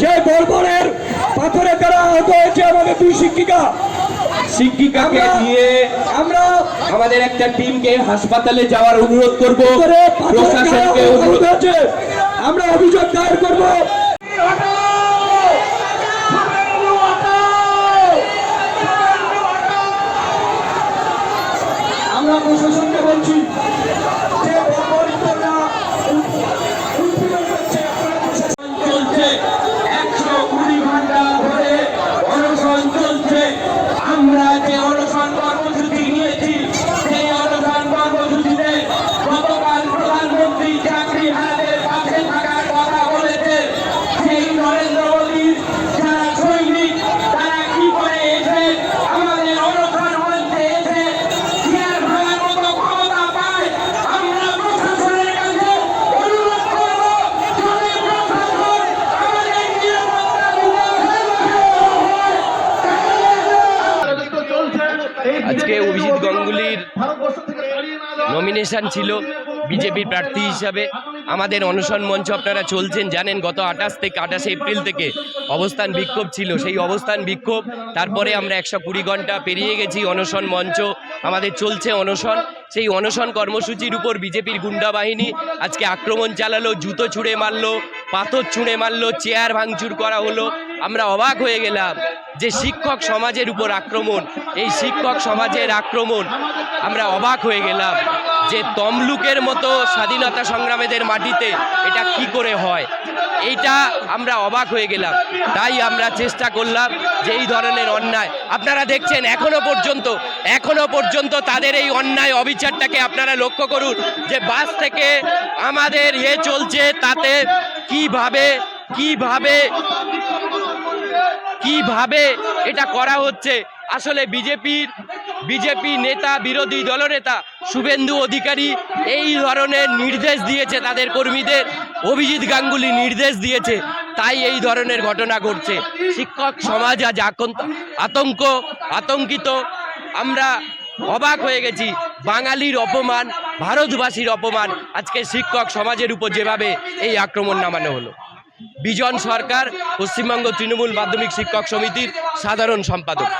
অনুরোধ পাথরে তারা আহত হয়েছে শিক্ষিকা। শিক্ষিকাকে নিয়ে আমরা আমাদের একটা টিমকে হাসপাতালে যাওয়ার অনুরোধ করব। প্রশাসনকে অনুরোধ আমরা অভিযোগ দায়ের করব। প্রশাসনকে বলছি। গাঙ্গুলির নমিনেশন ছিল বিজেপির প্রার্থী হিসাবে। আমাদের অনশন মঞ্চ আপনারা চলছেন, জানেন গত আঠাশ থেকে আঠাশে এপ্রিল থেকে অবস্থান বিক্ষোভ ছিল। সেই অবস্থান বিক্ষোভ, তারপরে আমরা একশো কুড়ি ঘণ্টা পেরিয়ে গেছি অনশন মঞ্চ। আমাদের চলছে অনশন। সেই অনশন কর্মসূচির উপর বিজেপির গুন্ডা বাহিনী আজকে আক্রমণ চালালো, জুতো ছুঁড়ে মারলো, পাথর ছুঁড়ে মারলো, চেয়ার ভাঙচুর করা হলো। আমরা অবাক হয়ে গেলাম যে শিক্ষক সমাজের উপর আক্রমণ, এই শিক্ষক সমাজের আক্রমণ, আমরা অবাক হয়ে গেলাম যে তমলুকের মতো স্বাধীনতা সংগ্রামীদের মাটিতে এটা কি করে হয়। এইটা আমরা অবাক হয়ে গেলাম। তাই আমরা চেষ্টা করলাম যে এই ধরনের অন্যায়, আপনারা দেখছেন এখনও পর্যন্ত এখনও পর্যন্ত তাদের এই অন্যায় অবিচারটাকে আপনারা লক্ষ্য করুন যে বাস থেকে আমাদের ইয়ে চলছে তাতে কীভাবে কীভাবে কীভাবে এটা করা হচ্ছে? আসলে বিজেপির, বিজেপি নেতা, বিরোধী দলনেতা শুভেন্দু অধিকারী এই ধরনের নির্দেশ দিয়েছে, তাদের কর্মীদের। অভিজিৎ গাঙ্গুলি নির্দেশ দিয়েছে, তাই এই ধরনের ঘটনা ঘটছে। শিক্ষক সমাজ আজ আতঙ্ক, আতঙ্কিত। আমরা অবাক হয়ে গেছি, বাঙালির অপমান, ভারতবাসীর অপমান। আজকে শিক্ষক সমাজের উপর যেভাবে এই আক্রমণ নামানো হলো। বিজন সরকার পশ্চিমবঙ্গ তৃণমূল মাধ্যমিক শিক্ষক সমিতির সাধারণ সম্পাদক।